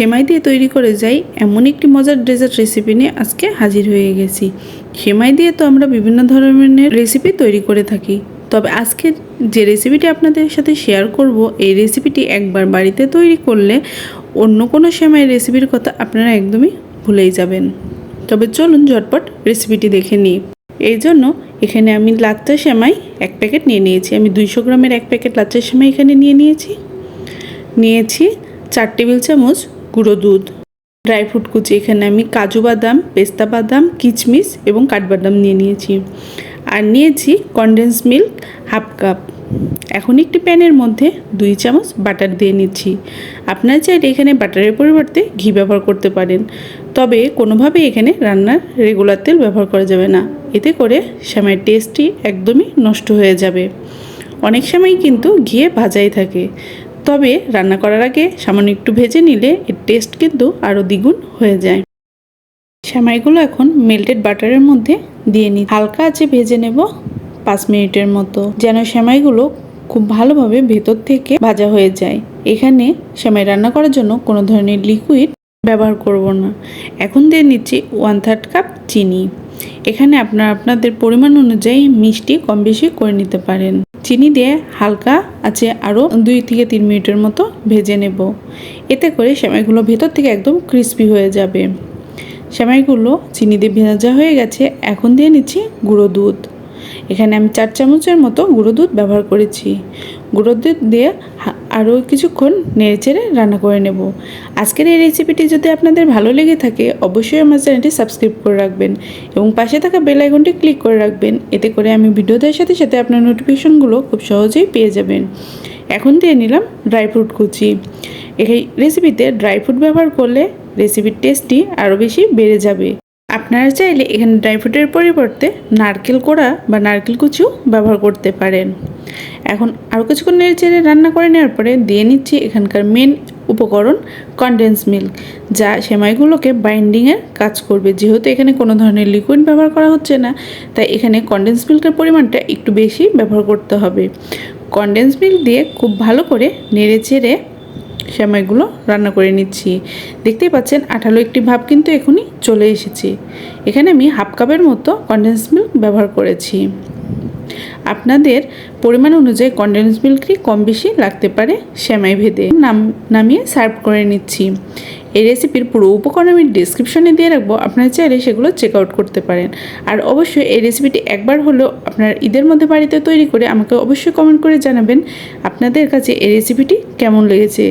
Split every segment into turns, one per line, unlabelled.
সেমাই দিয়ে তৈরি করে যাই, এমন একটি মজার ডেজার্ট রেসিপি নিয়ে আজকে হাজির হয়ে গেছি। সেমাই দিয়ে তো আমরা বিভিন্ন ধরনের রেসিপি তৈরি করে থাকি। তবে আজকে যে রেসিপিটি আপনাদের সাথে শেয়ার করব, এই রেসিপিটি একবার বাড়িতে তৈরি করলে অন্য কোনো সেমাই রেসিপির কথা আপনারা একদমই ভুলেই যাবেন। তবে চলুন ঝটপট রেসিপিটি দেখে নিই। এই জন্য এখানে আমি লাচ্চা সেমাই এক প্যাকেট নিয়ে নিয়েছি। আমি দুইশো গ্রামের এক প্যাকেট লাচ্চা সেমাই এখানে নিয়ে নিয়েছি। নিয়েছি চার টেবিল চামচ গুঁড়ো দুধ ড্রাই ফ্রুট কুচি। এখানে আমি কাজু বাদাম, পেস্তা বাদাম, কিচমিচ এবং কাঠবাদাম নিয়ে নিয়েছি। আর নিয়েছি কনডেন্স মিল্ক হাফ কাপ এখন একটি প্যানের মধ্যে দুই চামচ বাটার দিয়ে নিচ্ছি। আপনারা চাইলে এখানে বাটারের পরিবর্তে ঘি ব্যবহার করতে পারেন। তবে কোনোভাবেই এখানে রান্নার রেগুলার তেল ব্যবহার করা যাবে না। এতে করে শ্যামের টেস্টটি একদমই নষ্ট হয়ে যাবে। অনেক সময় কিন্তু ঘিয়ে ভাজাই থাকে। তবে রান্না করার আগে সামান্য একটু ভেজে নিলে এর টেস্ট কিন্তু আরও দ্বিগুণ হয়ে যায়। সেমাইগুলো এখন মেল্টেড বাটারের মধ্যে দিয়ে নিই হালকা আছে ভেজে নেব পাঁচ মিনিটের মতো, যেন সেমাইগুলো খুব ভালোভাবে ভেতর থেকে ভাজা হয়ে যায়। এখানে সেমাই রান্না করার জন্য কোনো ধরনের লিকুইড ব্যবহার করব না। এখন দিয়ে নিচ্ছি ওয়ান থার্ড কাপ চিনি। এখানে আপনারা আপনাদের পরিমাণ অনুযায়ী মিষ্টি কম বেশি করে নিতে পারেন। চিনি দিয়ে হালকা আছে আরও দুই থেকে তিন মিনিটের মতো ভেজে নেব। এতে করে সেমাইগুলো ভেতর থেকে একদম ক্রিস্পি হয়ে যাবে। সেমাইগুলো চিনি দিয়ে ভেজা হয়ে গেছে, এখন দিয়ে নিচ্ছি গুঁড়ো দুধ। এখানে আমি চার চামচের মতো গুঁড়ো দুধ ব্যবহার করেছি। গুঁড়ো দুধ দিয়ে আরও কিছুক্ষণ নেড়েচেড়ে রান্না করে নেব। আজকের এই রেসিপিটি যদি আপনাদের ভালো লেগে থাকে, অবশ্যই আমার চ্যানেলটি সাবস্ক্রাইব করে রাখবেন এবং পাশে থাকা বেল আইকনটি ক্লিক করে রাখবেন। এতে করে আমি ভিডিও দেওয়ার সাথে সাথে আপনার নোটিফিকেশনগুলো খুব সহজেই পেয়ে যাবেন। এখন দিয়ে নিলাম ড্রাই ফ্রুট কুচি। এই রেসিপিতে ড্রাই ফ্রুট ব্যবহার করলে রেসিপির টেস্টটি আরও বেশি বেড়ে যাবে। আপনারা চাইলে এখানে ড্রাই ফ্রুটের পরিবর্তে নারকেল কোড়া বা নারকেল কুচিও ব্যবহার করতে পারেন। এখন আরও কিছুক্ষণ নেড়ে চেড়ে রান্না করে নেওয়ার পরে দিয়ে নিচ্ছি এখানকার মেন উপকরণ কনডেন্স মিল্ক যা সেমাইগুলোকে বাইন্ডিংয়ের কাজ করবে। যেহেতু এখানে কোনো ধরনের লিকুইড ব্যবহার করা হচ্ছে না, তাই এখানে কনডেন্স মিল্কের পরিমাণটা একটু বেশি ব্যবহার করতে হবে। কনডেন্স মিল্ক দিয়ে খুব ভালো করে নেড়ে চেড়ে সেমাইগুলো রান্না করে নিচ্ছি। দেখতেই পাচ্ছেন আঠালো একটি ভাব কিন্তু এখনই চলে এসেছে। এখানে আমি হাফ কাপের মতো কনডেন্স মিল্ক ব্যবহার করেছি। আপনাদের পরিমাণ অনুযায়ী কন্ডেন্স মিল্কটি কম বেশি লাগতে পারে শ্যামাই ভেদে নাম নামিয়ে সার্ভ করে নিচ্ছি। এই রেসিপির পুরো উপকরণ আমি ডিসক্রিপশনে দিয়ে রাখব। আপনারা চাইলে সেগুলো চেক আউট করতে পারেন। আর অবশ্যই এই রেসিপিটি একবার হলেও আপনার ঈদের মধ্যে বাড়িতে তৈরি করে আমাকে অবশ্যই কমেন্ট করে জানাবেন, আপনাদের কাছে এই রেসিপিটি কেমন লেগেছে?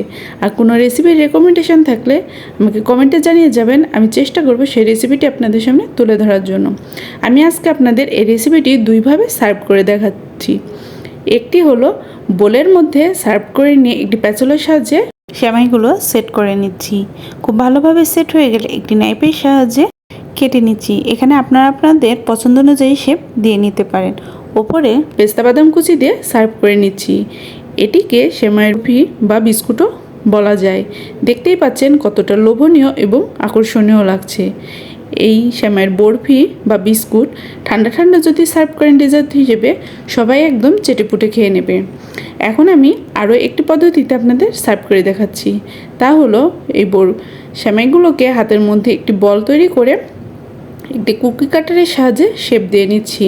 আর কোনো রেসিপির রেকমেন্ডেশন থাকলে আমাকে কমেন্টে জানিয়ে যাবেন। আমি চেষ্টা করব সেই রেসিপিটি আপনাদের সামনে তুলে ধরার জন্য। আমি আজকে আপনাদের এই রেসিপিটি দুইভাবে সার্ভ করে দেখাচ্ছি। একটি হলো বোলের মধ্যে সার্ভ করে নিয়ে একটি প্যাচলের সাহায্যে সেমাইগুলো সেট করে নিচ্ছি। খুব ভালোভাবে সেট হয়ে গেলে একটি নাইফের সাহায্যে কেটে নিচ্ছি। এখানে আপনারা আপনাদের পছন্দ অনুযায়ী শেপ দিয়ে নিতে পারেন। ওপরে পেস্তা বাদাম কুচি দিয়ে সার্ভ করে নিচ্ছি। এটিকে সেমাইয়ের বা বিস্কুটও বলা যায়। দেখতেই পাচ্ছেন কতটা লোভনীয় এবং আকর্ষণীয় লাগছে। এই শ্যামাইয়ের বরফি বা বিস্কুট ঠান্ডা ঠান্ডা যদি সার্ভ করেন ডেজার্ট হিসেবে, সবাই একদম চেটেপুটে খেয়ে নেবে। এখন আমি আরও একটি পদ্ধতিতে আপনাদের সার্ভ করে দেখাচ্ছি। তা হলো এই বর শ্যামাইগুলোকে হাতের মধ্যে একটি বল তৈরি করে একটি কুকি কাটারের সাহায্যে শেপ দিয়ে নিচ্ছি।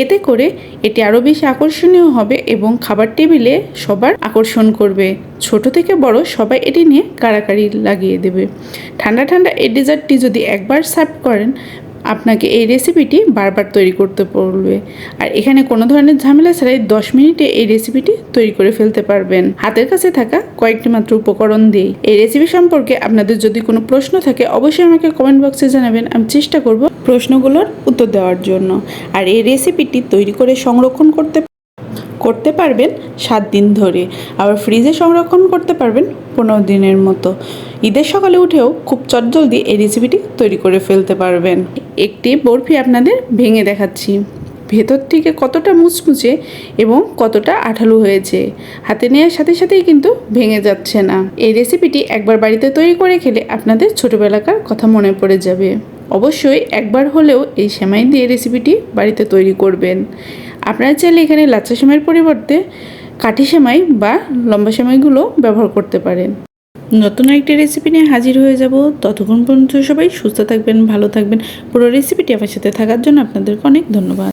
এতে করে এটি আরও বেশি আকর্ষণীয় হবে এবং খাবার টেবিলে সবার আকর্ষণ করবে। ছোট থেকে বড় সবাই এটি নিয়ে কাড়াকাড়ি লাগিয়ে দেবে। ঠান্ডা ঠান্ডা এই ডেজার্টটি যদি একবার সার্ভ করেন, আপনাকে এই রেসিপিটি বারবার তৈরি করতে পড়বে। আর এখানে কোনো ধরনের ঝামেলা ছাড়াই দশ মিনিটে এই রেসিপিটি তৈরি করে ফেলতে পারবেন। হাতের কাছে থাকা কয়েকটি মাত্র উপকরণ দিয়েই। এই রেসিপি সম্পর্কে আপনাদের যদি কোনো প্রশ্ন থাকে, অবশ্যই আমাকে কমেন্ট বক্সে জানাবেন। আমি চেষ্টা করব প্রশ্নগুলোর উত্তর দেওয়ার জন্য। আর এই রেসিপিটি তৈরি করে সংরক্ষণ করতে করতে পারবেন সাত দিন ধরে। আবার ফ্রিজে সংরক্ষণ করতে পারবেন পনেরো দিনের মতো। ঈদের সকালে উঠেও খুব চটজলদি এই রেসিপিটি তৈরি করে ফেলতে পারবেন। একটি বরফি আপনাদের ভেঙে দেখাচ্ছি। ভেতর থেকে কতটা মুচমুচে এবং কতটা আঠালো হয়েছে, হাতে নেওয়ার সাথে সাথেই কিন্তু ভেঙে যাচ্ছে না। এই রেসিপিটি একবার বাড়িতে তৈরি করে খেলে আপনাদের ছোটোবেলাকার কথা মনে পড়ে যাবে। অবশ্যই একবার হলেও এই সেমাই দিয়ে রেসিপিটি বাড়িতে তৈরি করবেন। আপনারা চাইলে এখানে লাচ্চা সেমাইয়ের পরিবর্তে কাঠি সেমাই বা লম্বা সেমাইগুলো ব্যবহার করতে পারেন। নতুন একটি রেসিপি নিয়ে হাজির হয়ে যাব। ততক্ষণ পর্যন্ত সবাই সুস্থ থাকবেন, ভালো থাকবেন। পুরো রেসিপিটি আমার সাথে থাকার জন্য আপনাদেরকে অনেক ধন্যবাদ।